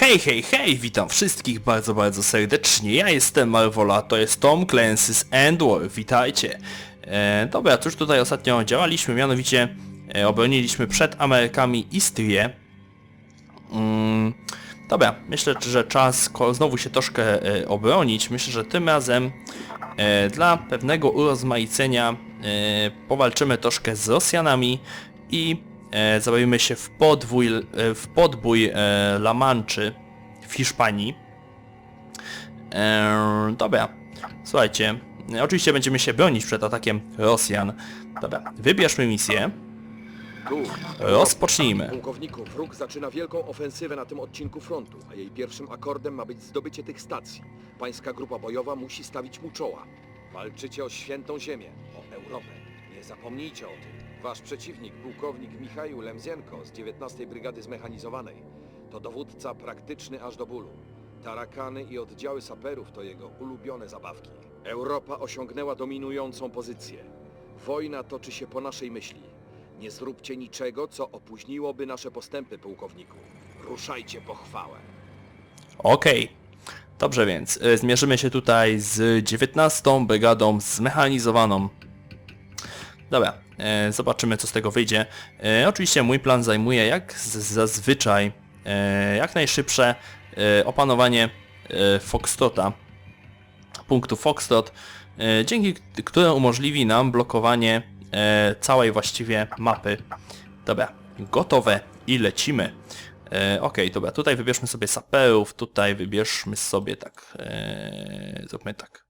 Hej, hej, hej, witam wszystkich bardzo, bardzo serdecznie. Ja jestem Marvola, to jest Tom Clancy's End War, witajcie. E, dobra, cóż tutaj ostatnio działaliśmy, mianowicie e, obroniliśmy przed Amerykami Istrię. Mm, dobra, myślę, że czas znowu się troszkę e, obronić. Myślę, że tym razem e, dla pewnego urozmaicenia e, powalczymy troszkę z Rosjanami i e, zabawimy się w podwój, e, w podbój e, La Manczy w Hiszpanii. E, dobra, słuchajcie, e, oczywiście będziemy się bronić przed atakiem Rosjan. Dobra, wybierzmy misję. Rozpocznijmy. Pułkowniku, wróg zaczyna wielką ofensywę na tym odcinku frontu, a jej pierwszym akordem ma być zdobycie tych stacji. Pańska grupa bojowa musi stawić mu czoła. Walczycie o świętą ziemię, o Europę. Nie zapomnijcie o tym. Wasz przeciwnik, pułkownik Michał Lemzienko z 19 Brygady Zmechanizowanej, to dowódca praktyczny aż do bólu. Tarakany i oddziały saperów to jego ulubione zabawki. Europa osiągnęła dominującą pozycję. Wojna toczy się po naszej myśli. Nie zróbcie niczego, co opóźniłoby nasze postępy, pułkowniku. Ruszajcie po chwałę. Okej. Dobrze więc, y, zmierzymy się tutaj z 19 Brygadą Zmechanizowaną. Dobra, e, zobaczymy co z tego wyjdzie. E, oczywiście mój plan zajmuje jak zazwyczaj e, jak najszybsze opanowanie Foxtrota, punktu Foxtrot, e, dzięki które umożliwi nam blokowanie całej właściwie mapy. Dobra, gotowe i lecimy. E, Okej, dobra, tutaj wybierzmy sobie saperów, tutaj wybierzmy sobie tak, e, zróbmy tak.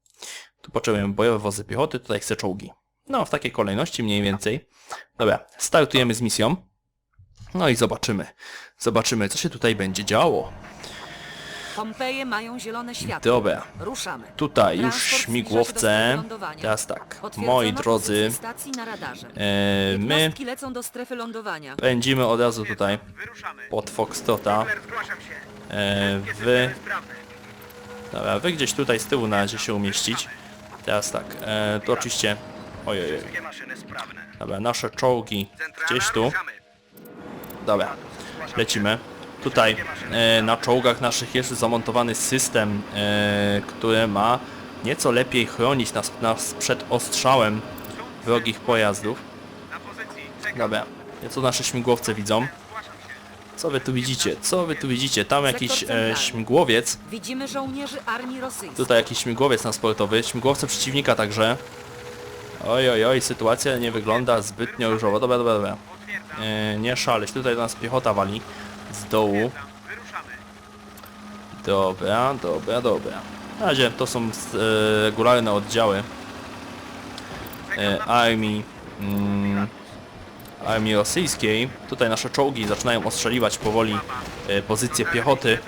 Tu potrzebujemy bojowe wozy piechoty, tutaj chcę czołgi. No, w takiej kolejności mniej więcej. Dobra, startujemy z misją. No i zobaczymy. Zobaczymy, co się tutaj będzie działo. Pompeje mają zielone światło. Dobra, Ruszamy. tutaj już Transport zbliża się do śmigłowce. strefy lądowania. Teraz tak, Potwierdzono moi drodzy, pozycję stacji na radarze. e, my Jednostki lecą do strefy lądowania. pędzimy od razu tutaj pod Foxtrota. E, wy Dobra, wy gdzieś tutaj z tyłu na razie się umieścić. Teraz tak, e, to oczywiście... Ojej, dobra, nasze czołgi gdzieś tu. Dobra, lecimy. Tutaj e, na czołgach naszych jest zamontowany system, e, który ma nieco lepiej chronić nas, nas przed ostrzałem wrogich pojazdów. Dobra, co nasze śmigłowce widzą? Co wy tu widzicie? Co wy tu widzicie? Tam jakiś e, śmigłowiec. Widzimy żołnierzy armii rosyjskiej. Tutaj jakiś śmigłowiec transportowy, śmigłowce przeciwnika także. Oj, oj, oj, sytuacja nie wygląda zbytnio różowo. Dobra, dobra, dobra. E, nie szaleć, tutaj do nas piechota wali z dołu. Dobra, dobra, dobra. Na razie to są e, regularne oddziały e, armii mm, armii rosyjskiej. Tutaj nasze czołgi zaczynają ostrzeliwać powoli pozycje piechoty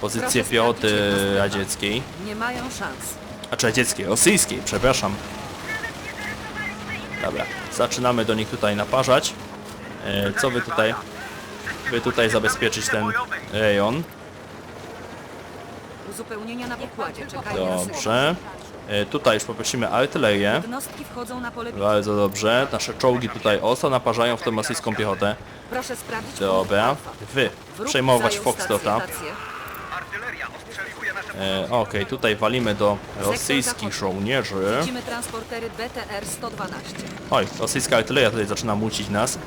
pozycję piechoty radzieckiej. Nie mają szans. Znaczy radzieckiej, rosyjskiej, przepraszam. Dobra, zaczynamy do nich tutaj naparzać. E, co wy tutaj? Wy tutaj zabezpieczyć ten rejon. Uzupełnienia na pokładzie sygnał. Dobrze. E, tutaj już poprosimy artylerię. Jednostki wchodzą na pole bitwy. Bardzo dobrze. Nasze czołgi tutaj ostro naparzają w tą rosyjską piechotę. Proszę sprawdzić punkt Dobra. Alfa. Wy, Wróg przejmować zajął Foxtrota. stację, stację. E, Okej, tutaj walimy do rosyjskich żołnierzy. Widzimy transportery BTR-112. Oj, rosyjska artyleria tutaj zaczyna mucić nas.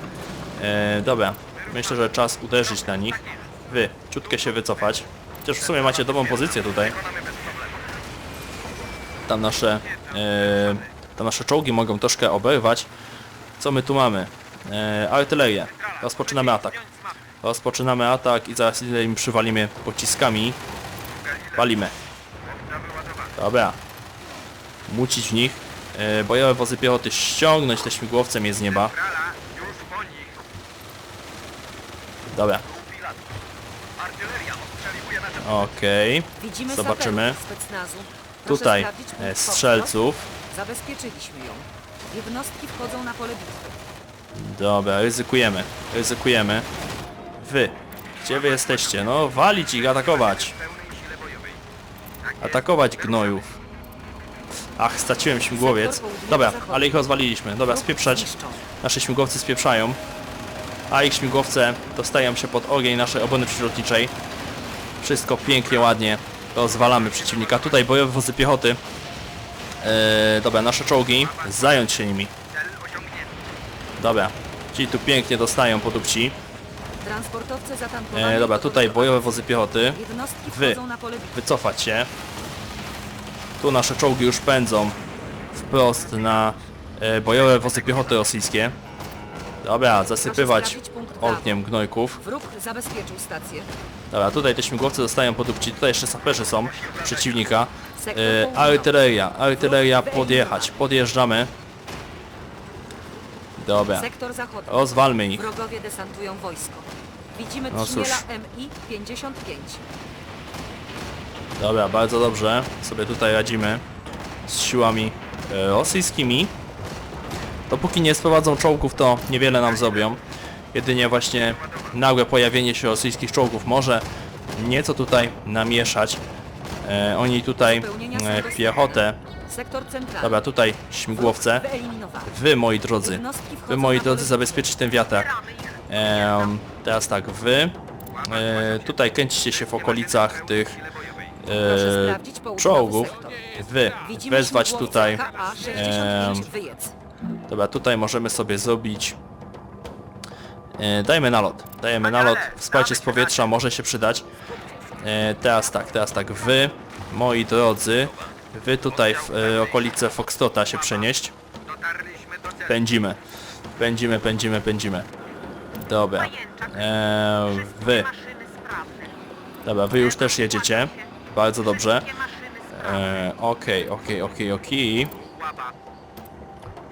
E, dobra, myślę, że czas uderzyć na nich. Wy, ciutkę się wycofać. Chociaż w sumie macie dobrą pozycję tutaj. Tam nasze, e, tam nasze czołgi mogą troszkę oberwać. Co my tu mamy? E, artylerię. Rozpoczynamy atak. Rozpoczynamy atak i zaraz im przywalimy pociskami. Walimy. Dobra. Mucić w nich. E, bojowe wozy piechoty ściągnąć te śmigłowcem je z nieba. Dobra. Okej. Widzimy Zobaczymy. Tutaj e, strzelców. Zabezpieczyliśmy ją. Jednostki wchodzą na pole bitwy. Dobra, ryzykujemy. Ryzykujemy. Wy. Gdzie wy jesteście? No, walić ich, atakować. Atakować gnojów. Ach, straciłem śmigłowiec. Dobra, ale ich rozwaliliśmy. Dobra, spieprzać. Nasze śmigłowce spieprzają. A ich śmigłowce dostają się pod ogień naszej obrony przeciwlotniczej. Wszystko pięknie, ładnie. Rozwalamy przeciwnika. Tutaj bojowe wozy piechoty. Eee, dobra, nasze czołgi. Zająć się nimi. Dobra. Ci tu pięknie dostają po dupci. Transportowce zatankowane. E, dobra, tutaj bojowe wozy piechoty. Wy. Wycofać się. Tu nasze czołgi już pędzą wprost na e, bojowe wozy piechoty rosyjskie. Dobra, zasypywać ogniem gnojków. Wróg zabezpieczył stację. Dobra, tutaj te śmigłowce dostają po dupci. Tutaj jeszcze saperzy są przeciwnika. E, artyleria, artyleria podjechać. Podjeżdżamy. Dobra, Sektor zachodni. rozwalmy ich. Wrogowie desantują wojsko. Widzimy No cóż. MI-55. Dobra, bardzo dobrze. Sobie tutaj radzimy z siłami e, rosyjskimi. Dopóki nie sprowadzą czołgów, to niewiele nam zrobią. Jedynie właśnie nagłe pojawienie się rosyjskich czołgów może nieco tutaj namieszać. E, oni tutaj e, piechotę. Dobra, tutaj śmigłowce. Wy, moi drodzy, wy, moi drodzy, zabezpieczyć ten wiatrak. Em, teraz tak, wy e, tutaj kręcicie się w okolicach tych Proszę e, sprawdzić południowy czołgów. sektor. Wy, Widzimy wezwać tutaj. KA-65 em, wyjedz. Dobra, tutaj możemy sobie zrobić... E, dajmy nalot, dajemy nalot, wsparcie z powietrza może się przydać. E, teraz tak, teraz tak, wy, moi drodzy, wy tutaj w e, okolice Foxtrota się przenieść. Pędzimy, pędzimy, pędzimy, pędzimy. Dobra, e, wy, dobra, wy już też jedziecie, bardzo dobrze. E, Okej, okej, okej, okej.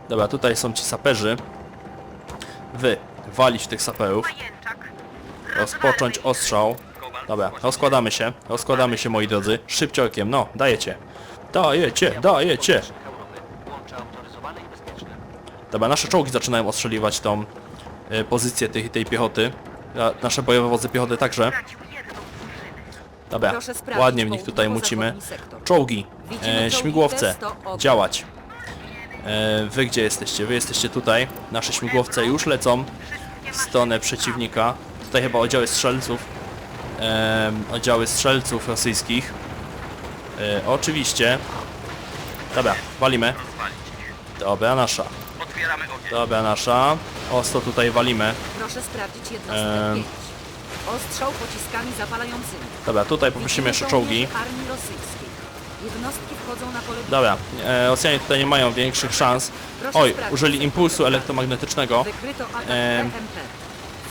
Dobra, tutaj są ci saperzy. Wy, walić tych saperów. Rozpocząć ostrzał. Dobra, rozkładamy się. Rozkładamy się, moi drodzy. Szybciorkiem, no, dajecie. Dajecie, dajecie. Dobra, nasze czołgi zaczynają ostrzeliwać tą e, pozycję tej, tej piechoty. A Nasze bojowe wozy piechoty także. Dobra, ładnie w nich tutaj mucimy. Czołgi, e, śmigłowce, T-100 od- działać. E, wy gdzie jesteście? Wy jesteście tutaj. Nasze śmigłowce już lecą w stronę przeciwnika. Tutaj chyba oddziały strzelców. E, oddziały strzelców rosyjskich. E, oczywiście. Dobra, walimy. Dobra, nasza. Dobra, nasza. Ostro tutaj walimy. Proszę sprawdzić jednostkę Em. 5. Ostrzał pociskami zapalającymi. Dobra, tutaj poprosimy jeszcze czołgi. żołnierzy Armii rosyjskiej. Jednostki wchodzą na pole bitwy. Dobra, e, Rosjanie tutaj nie mają większych szans. Proszę Oj, sprawdzić. użyli impulsu elektromagnetycznego. Wykryto atak Em, PMP.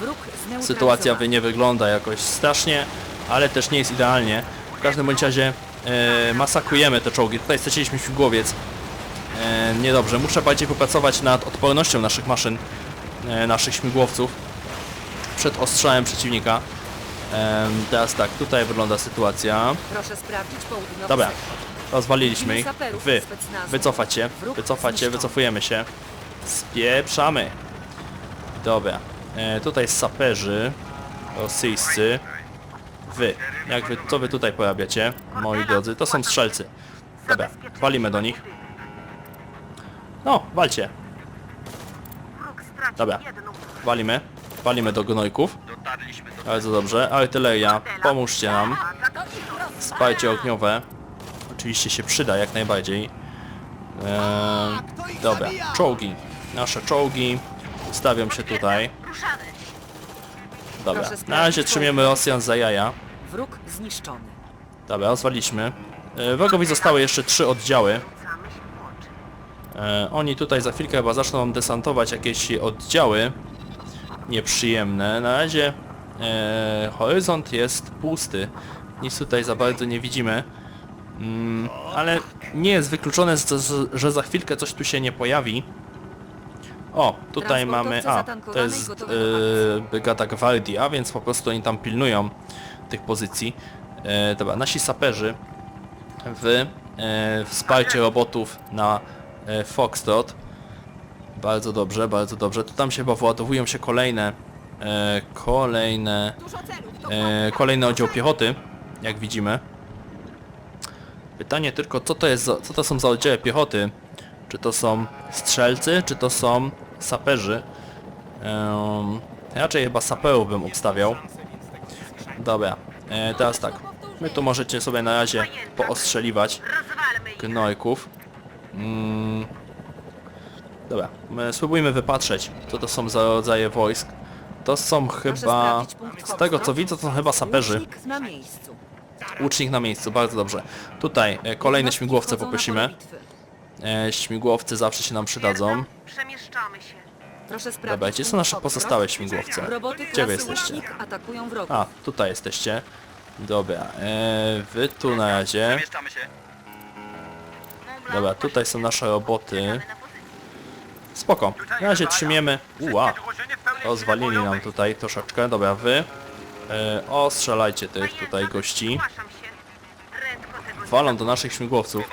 Wróg zneutralizowany. Sytuacja wy nie wygląda jakoś strasznie, ale też nie jest idealnie. W każdym bądź razie e, masakrujemy te czołgi. Tutaj straciliśmy śmigłowiec. E, niedobrze. Muszę bardziej popracować nad odpornością naszych maszyn, e, naszych śmigłowców przed ostrzałem przeciwnika. E, teraz tak, tutaj wygląda sytuacja. Proszę sprawdzić południowy Dobra, rozwaliliśmy ich. Wy, wycofać się, wycofać się, wycofujemy się. Spieprzamy. Dobra, e, tutaj saperzy rosyjscy. Wy, jak wy, co wy tutaj porabiacie, moi drodzy? To są strzelcy. Dobra, walimy do nich. No, walcie. Dobra, walimy. Walimy do gnojków. Bardzo dobrze. Artyleria, pomóżcie nam. Wsparcie ogniowe. Oczywiście się przyda jak najbardziej. Eee, dobra, czołgi. Nasze czołgi ustawią się tutaj. Dobra, na razie trzymiemy Rosjan za jaja. Wróg zniszczony. Dobra, rozwaliśmy. E, Wrogowi zostały jeszcze trzy oddziały. E, oni tutaj za chwilkę chyba zaczną desantować jakieś oddziały nieprzyjemne. Na razie e, horyzont jest pusty. Nic tutaj za bardzo nie widzimy. Mm, ale nie jest wykluczone, że za chwilkę coś tu się nie pojawi. O, tutaj mamy... A, to jest e, brygada Gwardia, więc po prostu oni tam pilnują tych pozycji. E, dobra, nasi saperzy w e, wsparcie robotów na e, Foxtrot. Bardzo dobrze, bardzo dobrze. Tu tam się chyba władowują się kolejne e, kolejne e, kolejny oddział piechoty, jak widzimy. Pytanie tylko, co to jest za, co to są za oddziały piechoty? Czy to są strzelcy, czy to są saperzy? Em, raczej chyba saperów bym obstawiał. Dobra, e, teraz tak. My tu możecie sobie na razie poostrzeliwać gnojków. Mm. Dobra, my spróbujmy wypatrzeć, co to są za rodzaje wojsk. To są chyba... Z tego co widzę, to są chyba saperzy. Łucznik na miejscu. Łucznik na miejscu, bardzo dobrze. Tutaj e, kolejne śmigłowce poprosimy. E, śmigłowce zawsze się nam przydadzą. Przemieszczamy się. Proszę sprawdzić Dobra, gdzie są punkt nasze pozostałe śmigłowce? Roboty Gdzie wy klasy jesteście? łucznik atakują wrogów. A, tutaj jesteście. Dobra, e, wy tu na razie. Przemieszczamy się. Dobra, tutaj są nasze roboty. Spoko, na razie trzymiemy. Pełnej rozwalili nam tutaj troszeczkę. Dobra, wy. E, ostrzelajcie tych tutaj gości. Walą do naszych śmigłowców.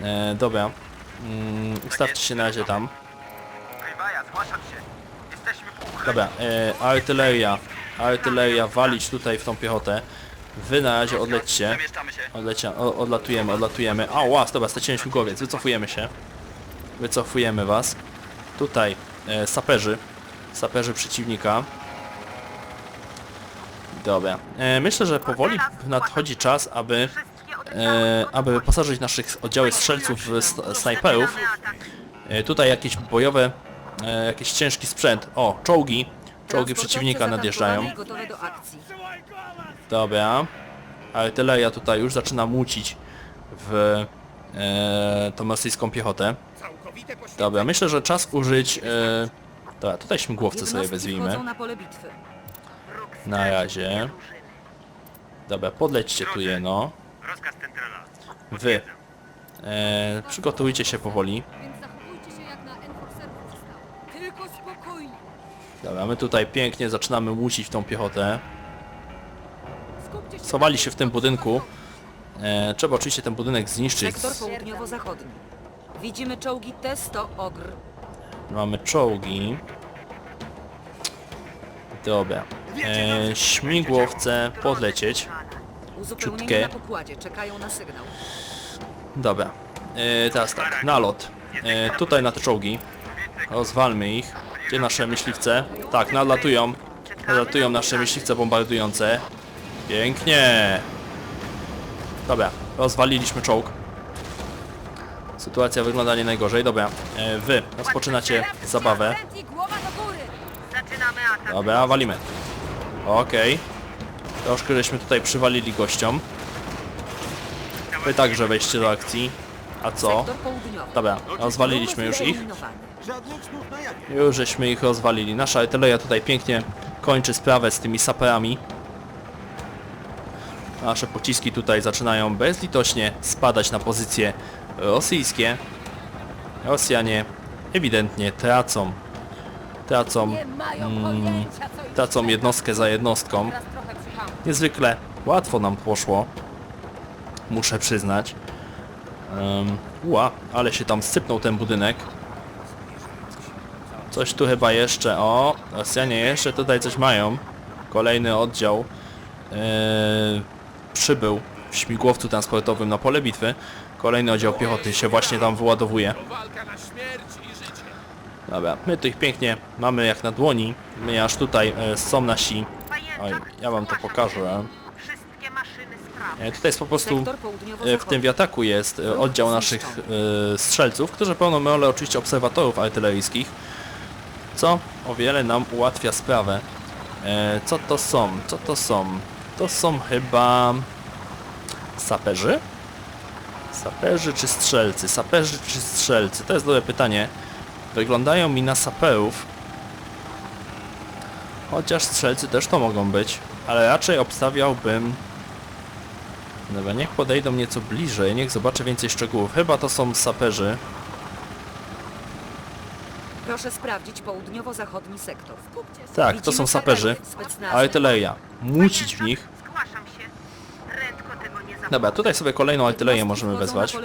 E, dobra. Mm, ustawcie się na razie tam. Dobra, e, artyleria. Artyleria walić tutaj w tą piechotę. Wy na razie odlećcie. Odlecia, odlatujemy, odlatujemy. A, łas, dobra, straciłem śmigłowiec. Wycofujemy się. Wycofujemy was. Tutaj e, saperzy. Saperzy przeciwnika. Dobra. E, myślę, że powoli nadchodzi czas, aby, e, aby wyposażyć naszych oddziały strzelców w snajperów. E, tutaj jakieś bojowe, e, jakiś ciężki sprzęt. O, czołgi. Czołgi przeciwnika nadjeżdżają. Dobra. Artyleria tutaj już zaczyna mucić w e, tą rosyjską piechotę. Dobra, myślę, że czas użyć... E, dobra, tutaj śmigłowce sobie wezwijmy. na pole bitwy. Wróg Na razie. Dobra, podlećcie tu je, no. Rozkaz centrala. Wy. E, przygotujcie się powoli. Więc zachowujcie się jak na enforcerów zostało. Tylko spokojnie. Dobra, my tutaj pięknie zaczynamy mucić w tą piechotę. Skupcie się Schowali się w tym budynku. E, trzeba oczywiście ten budynek zniszczyć. Sektor południowo-zachodni. Widzimy czołgi T-100 Ogr. Mamy czołgi. Dobra. E, śmigłowce podlecieć. Uzupełnienie Ciutkę. na pokładzie. Czekają na sygnał. Dobra. E, teraz tak, nalot. E, tutaj na te czołgi. Rozwalmy ich. Gdzie nasze myśliwce? Tak, nadlatują. Nadlatują nasze myśliwce bombardujące. Pięknie. Dobra, rozwaliliśmy czołg. Sytuacja wygląda nie najgorzej. Dobra, e, wy rozpoczynacie zabawę. Dobra, walimy. Okej. Troszkę żeśmy tutaj przywalili gościom. Wy także weźcie do akcji. A co? Dobra, rozwaliliśmy już ich. Już żeśmy ich rozwalili. Nasza artyleria tutaj pięknie kończy sprawę z tymi saperami. Nasze pociski tutaj zaczynają bezlitośnie spadać na pozycje rosyjskie. Rosjanie ewidentnie tracą. Tracą, mm, tracą jednostkę za jednostką. Niezwykle łatwo nam poszło. Muszę przyznać. Um, ła, ale się tam sypnął ten budynek. Coś tu chyba jeszcze, o, Rosjanie jeszcze tutaj coś mają. Kolejny oddział e, przybył w śmigłowcu transportowym na pole bitwy. Kolejny oddział piechoty się właśnie tam wyładowuje. Dobra, my tu ich pięknie mamy jak na dłoni. My aż tutaj e, są nasi Oj, ja wam to pokażę. E, Tutaj jest po prostu e, w tym wiataku jest e, oddział naszych e, strzelców, którzy pełnią rolę oczywiście obserwatorów artyleryjskich, co o wiele nam ułatwia sprawę. E, Co to są? Co to są? To są chyba saperzy? Saperzy czy strzelcy? Saperzy czy strzelcy? To jest dobre pytanie. Wyglądają mi na saperów. Chociaż strzelcy też to mogą być, ale raczej obstawiałbym Dobra, niech podejdą nieco bliżej, niech zobaczę więcej szczegółów. Chyba to są saperzy. Proszę sprawdzić południowo-zachodni sektor. Tak, to są saperzy. Artyleria. Mucić w nich. Zgłaszam się. Prędko tego nie zapomnę. Dobra, tutaj sobie kolejną artylerię możemy wezwać.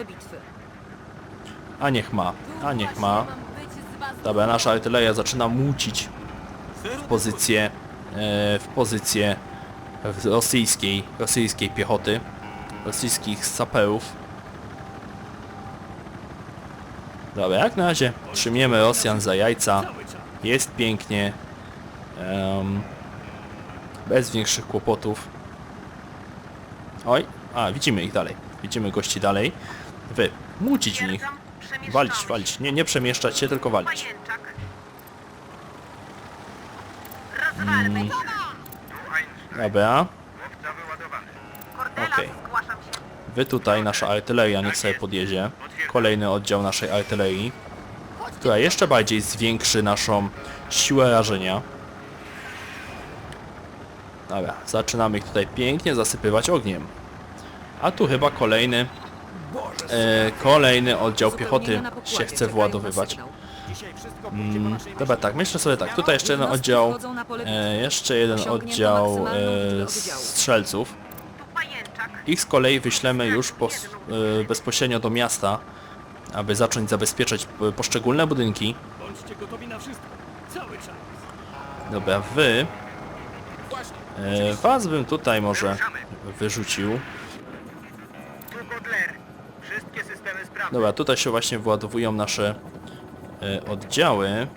A niech ma, a niech ma. Dobra, nasza artyleria zaczyna mucić w pozycję, e, w pozycję rosyjskiej, rosyjskiej piechoty, rosyjskich saperów. Dobra, jak na razie trzymiemy Rosjan za jajca. Jest pięknie. Em, bez większych kłopotów. Oj, a widzimy ich dalej. Widzimy gości dalej. Wy, mucić w nich. Walić, walić. Nie, nie przemieszczać się, tylko walić. Ich. Dobra. Okej. Wy tutaj, nasza artyleria niech sobie podjedzie. Kolejny oddział naszej artylerii, która jeszcze bardziej zwiększy naszą siłę rażenia. Dobra, zaczynamy ich tutaj pięknie zasypywać ogniem. A tu chyba kolejny, e, kolejny oddział piechoty się chce władowywać. Mm, dobra, tak, myślę sobie tak, tutaj jeszcze jeden Jednostki oddział, e, jeszcze jeden oddział e, strzelców. Ich z kolei wyślemy już pos, e, bezpośrednio do miasta, aby zacząć zabezpieczać p- poszczególne budynki. Bądźcie gotowi na wszystko. Cały czas. Dobra, wy... E, was bym tutaj może wyrzucił. Tu Godler. Wszystkie systemy sprawne. Dobra, tutaj się właśnie władowują nasze e, oddziały.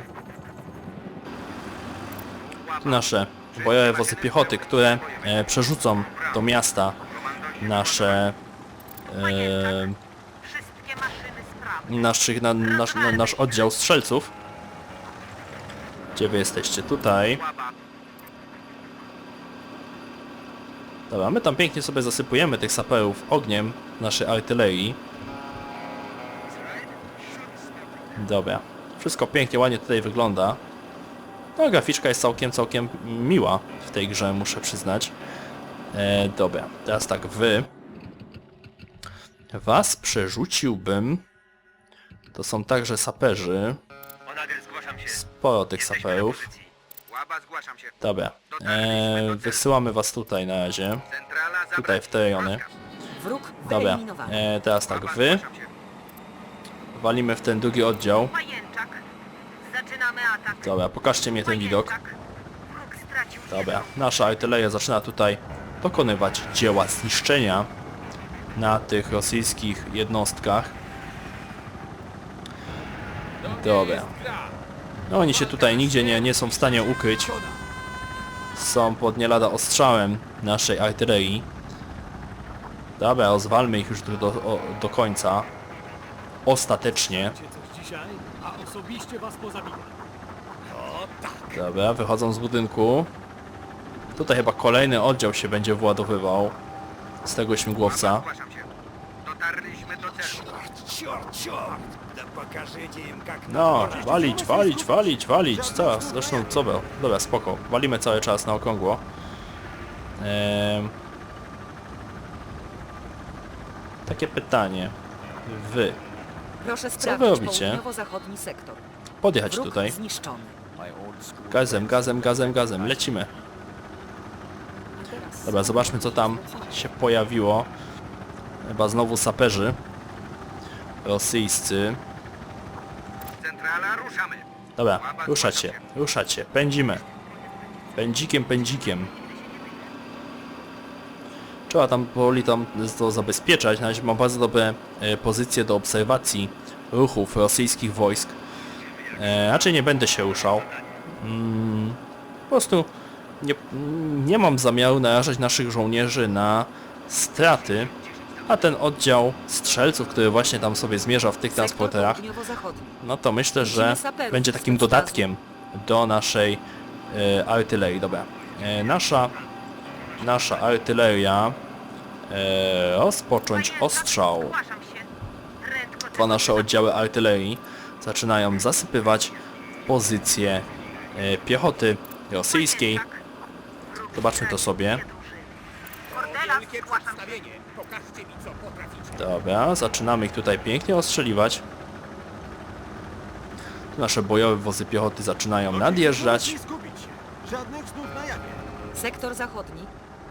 Tu nasze bojowe wozy piechoty, które e, przerzucą do miasta nasze... Sprawne. naszych, na, nasz, na, nasz oddział strzelców. Gdzie wy jesteście? Tutaj. Dobra, my tam pięknie sobie zasypujemy tych saperów ogniem naszej artylerii. Dobra. Wszystko pięknie, ładnie tutaj wygląda. No, graficzka jest całkiem, całkiem miła w tej grze, muszę przyznać. E, dobra, teraz tak, wy... Was przerzuciłbym... To są także saperzy. Sporo tych saperów. Zgłaszam się. Dobra. E, wysyłamy was tutaj na razie. Centrala zabrać. Tutaj w te rejony. Wróg Dobra. wyeliminowany. E, teraz tak, wy zgłaszam się. walimy w ten drugi oddział. Pajęczak. Zaczynamy atak. Dobra, pokażcie mi ten widok. Pajęczak. Wróg stracił Dobra, nasza artyleria zaczyna tutaj dokonywać dzieła zniszczenia na tych rosyjskich jednostkach. Dobra. No oni się tutaj nigdzie nie, nie są w stanie ukryć. Są pod nie lada ostrzałem naszej artylerii. Dobra, rozwalmy ich już do, do, o- do końca. Ostatecznie. Macie coś dzisiaj, a osobiście was pozabijam. Dobra, wychodzą z budynku. Tutaj chyba kolejny oddział się będzie władowywał z tego śmigłowca. Dotarliśmy do celu. No, walić, walić, walić, walić. Co? Zresztą co był? Dobra, spoko. Walimy cały czas na okrągło. Ehm... Takie pytanie. Wy. Proszę wy sprawdzić robicie? południowo-zachodni sektor. Podjechać Wróg tutaj. zniszczony. Gazem, gazem, gazem, gazem. Lecimy. Teraz Dobra, zobaczmy co tam się pojawiło. Chyba znowu saperzy. Rosyjscy. Centrala, ruszamy. Dobra, ruszać się. Pędzimy. Pędzikiem, pędzikiem. Trzeba tam powoli tam to zabezpieczać. Na razie mam bardzo dobre e, pozycje do obserwacji ruchów rosyjskich wojsk. E, raczej nie będę się ruszał. Mm, po prostu nie, nie mam zamiaru narażać naszych żołnierzy na straty. A ten oddział strzelców, który właśnie tam sobie zmierza w tych transporterach, no to myślę, że będzie takim dodatkiem do naszej e, artylerii. Dobra. E, nasza, nasza artyleria e, rozpocząć ostrzał. Dwa nasze oddziały artylerii zaczynają zasypywać pozycje e, piechoty rosyjskiej. Zobaczmy to stracił sobie. Zgłaszam się. Dobra, zaczynamy ich tutaj pięknie ostrzeliwać. Nasze bojowe wozy piechoty zaczynają nadjeżdżać. Nie skupić się. Żadnych snów na jawie. Sektor zachodni.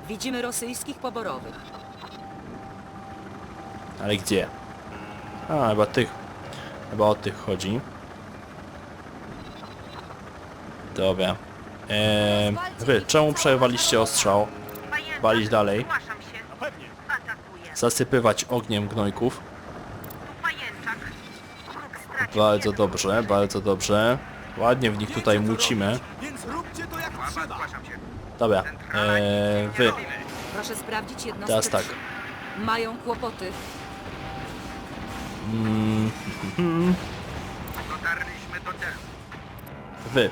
Widzimy rosyjskich poborowych. Ale gdzie? A, chyba tych. Chyba o tych chodzi. Dobra. Eee, wy, czemu przerwaliście ostrzał? Walić dalej. Zgłaszam się. Pewnie. Atakuję. Zasypywać ogniem gnojków. Tu pajęczak. Wróg stracił Bardzo dobrze, bardzo dobrze. Ładnie w nich tutaj mucimy. Więc róbcie to jak Łaba, trzeba. zgłaszam się. Dobra. Eee, wy. Proszę sprawdzić jednostkę Teraz tak. Mają kłopoty. Dotarliśmy do celu. Wy.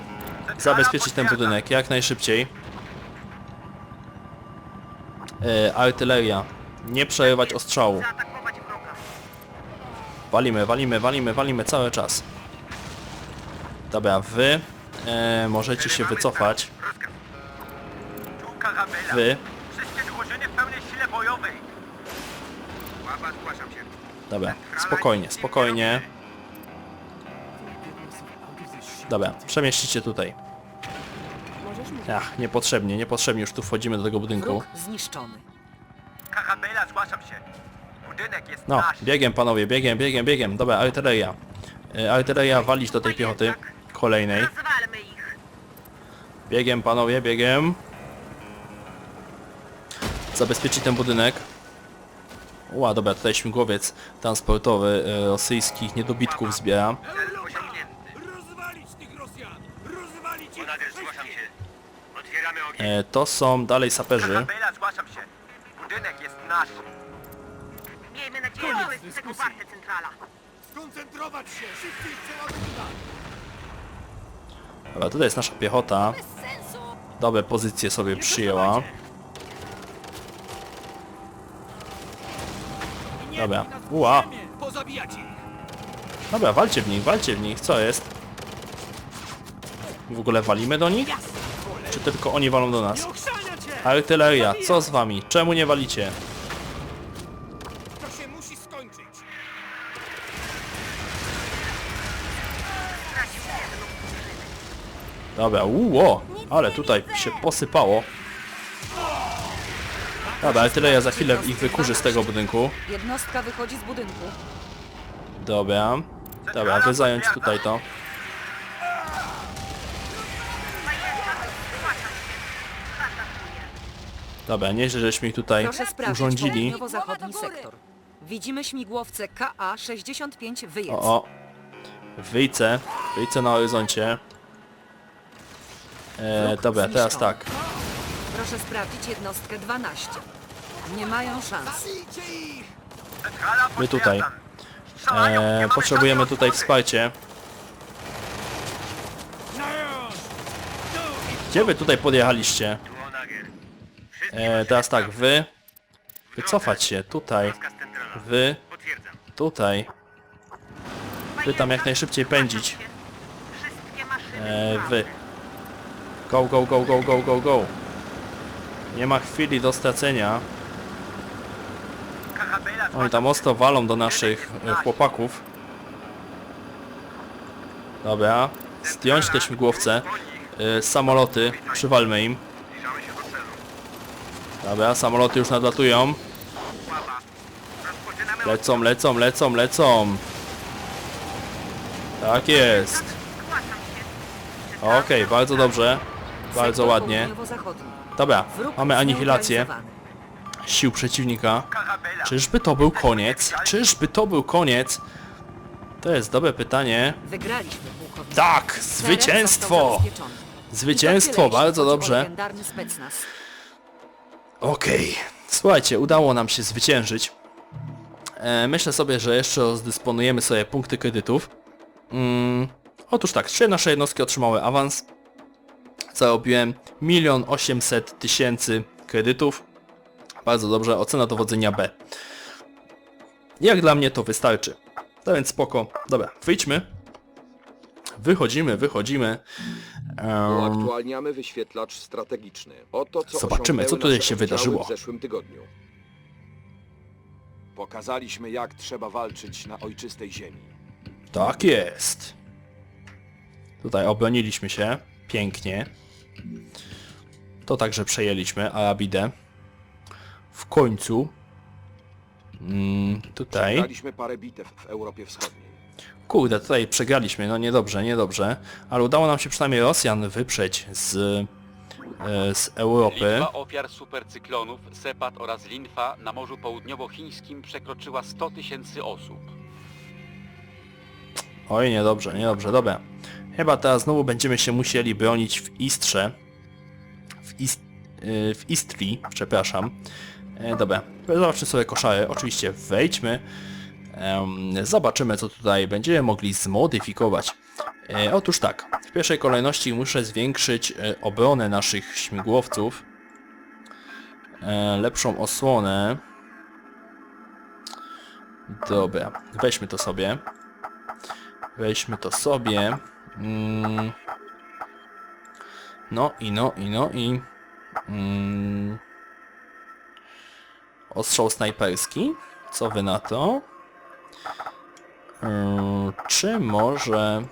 Zabezpieczyć ten budynek jak najszybciej. E, artyleria. Nie przerywać ostrzału. Walimy, walimy, walimy, walimy cały czas. Dobra, wy e, możecie się wycofać. Wy. Dobra, spokojnie, spokojnie. Dobra, przemieścicie tutaj. Ach, niepotrzebnie, niepotrzebnie już tu wchodzimy do tego budynku. Wróg zniszczony. Zgłaszam się. Budynek jest No, nasz. biegiem panowie, biegiem, biegiem, biegiem. Dobra, artyleria. E, Artyleria walić do tej piechoty. Kolejnej. Rozwalmy ich. Biegiem panowie, biegiem. Zabezpieczyć ten budynek. Ła, dobra, tutaj śmigłowiec transportowy e, rosyjskich niedobitków zbiera. Cel osiągnięty. Rozwalić tych Rosjan! Rozwalić ich! Konader, zgłaszam się. Otwieramy ogień. E, to są dalej saperzy. Zgłaszam się. Budynek jest nasz. Miejmy nadzieję, że jest tego warte centrala. Skoncentrować się! Szybciej przeładuj uda! Dobra, tutaj jest nasza piechota. Dobre pozycje sobie przyjęła. Dobra, ua. Pozabijać ich! Dobra, walcie w nich, walcie w nich, co jest? W ogóle walimy do nich? Czy tylko oni walą do nas? Artyleria, co z wami? Czemu nie walicie? To się musi skończyć! Dobra, uło, ale tutaj się posypało. Dobra, artyleria za chwilę ich wykurzy z tego budynku. Jednostka wychodzi z budynku. Dobra. Dobra, wy zająć tutaj to. Dobra, nieźle żeśmy ich tutaj Proszę sprawdzić urządzili. południowo-zachodni sektor. Widzimy śmigłowce KA-65 wyjedz. O, o. Wyjce, wyjce na horyzoncie. E, dobra, teraz tak. Proszę sprawdzić jednostkę 12. Nie mają szans. My tutaj. E, potrzebujemy tutaj wsparcie. No! Gdzie wy tutaj podjechaliście? E, teraz tak, wy wycofać się tutaj, wy tutaj, wy tam jak najszybciej pędzić. E, wy. Go, go, go, go, go, go, go. Nie ma chwili do stracenia. Oni tam ostro walą do naszych e, chłopaków. Dobra. Zdjąć te śmigłowce. E, samoloty. Przywalmy im. Zbliżamy się do celu. Dobra, samoloty już nadlatują. Lecą, lecą, lecą, lecą. Tak jest. Okej, bardzo dobrze. Bardzo ładnie. Dobra, mamy anihilację sił przeciwnika. Czyżby to był koniec? Czyżby to był koniec? To jest dobre pytanie. Tak! Zwycięstwo! Zwycięstwo, bardzo dobrze. Okej. Słuchajcie, udało nam się zwyciężyć. E, myślę sobie, że jeszcze rozdysponujemy sobie punkty kredytów. Mm, otóż tak, trzy nasze jednostki otrzymały awans. Zarobiłem 1 800 tysięcy kredytów. Bardzo dobrze, ocena dowodzenia B. Jak dla mnie to wystarczy. To więc spoko. Dobra, wyjdźmy. Wychodzimy, wychodzimy. Uaktualniamy wyświetlacz strategiczny. Oto co Zobaczymy, co osiągnęły tutaj nasze się oddziały wydarzyło. w zeszłym tygodniu. Pokazaliśmy, jak trzeba walczyć na ojczystej ziemi. Tak jest. Tutaj obroniliśmy się. Pięknie. To także przejęliśmy Arabidę. W końcu. Mm, tutaj. Graliśmy parę bitew w Europie Wschodniej. Kurde, tutaj przegraliśmy. No niedobrze, niedobrze. Ale udało nam się przynajmniej Rosjan wyprzeć z, e, z Europy. Liczba ofiar supercyklonów, Sepat oraz Linfa na Morzu Południowochińskim przekroczyła 100 tysięcy osób. Oj, niedobrze, niedobrze, dobra. Chyba teraz znowu będziemy się musieli bronić w Istrze. W, Ist y, w Istrii, przepraszam. E, dobra, zobaczmy sobie koszary. Oczywiście wejdźmy. Zobaczymy co tutaj będziemy mogli zmodyfikować. E, otóż tak, w pierwszej kolejności muszę zwiększyć e, obronę naszych śmigłowców. E, lepszą osłonę. Dobra, weźmy to sobie. Weźmy to sobie. Mm. No i no i no i... Mm. Ostrzał snajperski. Co wy na to? Mm, czy może...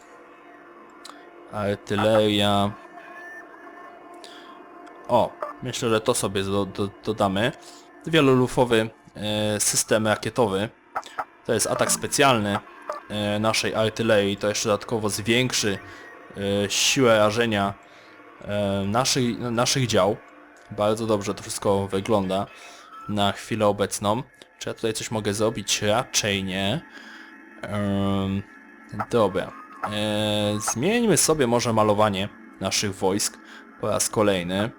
Artyleria... O, myślę, że to sobie do, do, dodamy. Wielolufowy e, system rakietowy. To jest atak specjalny e, naszej artylerii. To jeszcze dodatkowo zwiększy e, siłę rażenia e, naszych dział. Bardzo dobrze to wszystko wygląda na chwilę obecną. Czy ja tutaj coś mogę zrobić? Raczej nie. Em, dobra. E, zmieńmy sobie może malowanie naszych wojsk po raz kolejny.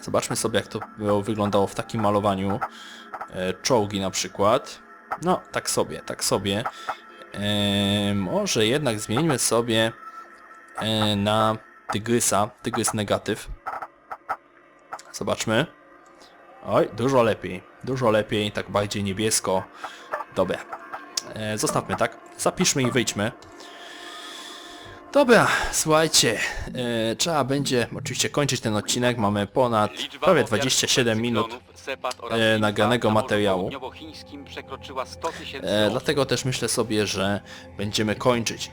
Zobaczmy sobie jak to wyglądało w takim malowaniu. E, czołgi na przykład. No, tak sobie, tak sobie. E, może jednak zmieńmy sobie e, na tygrysa, tygrys negatyw. Zobaczmy. Oj, dużo lepiej, dużo lepiej, tak bardziej niebiesko. Dobra. E, zostawmy tak. Zapiszmy i wyjdźmy. Dobra, słuchajcie, e, trzeba będzie oczywiście kończyć ten odcinek, mamy ponad prawie ofiar 27 minut. Sepat oraz e, Linfa nagranego na Morzu materiału. Południowochińskim przekroczyła 100 tysięcy E, dlatego też myślę sobie, że będziemy kończyć.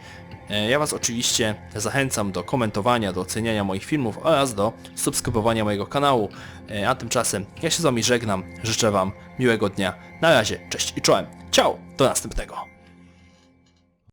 E, ja Was oczywiście zachęcam do komentowania, do oceniania moich filmów oraz do subskrybowania mojego kanału. E, a tymczasem ja się z Wami żegnam, życzę Wam miłego dnia. Na razie, cześć i czołem. Ciao, do następnego.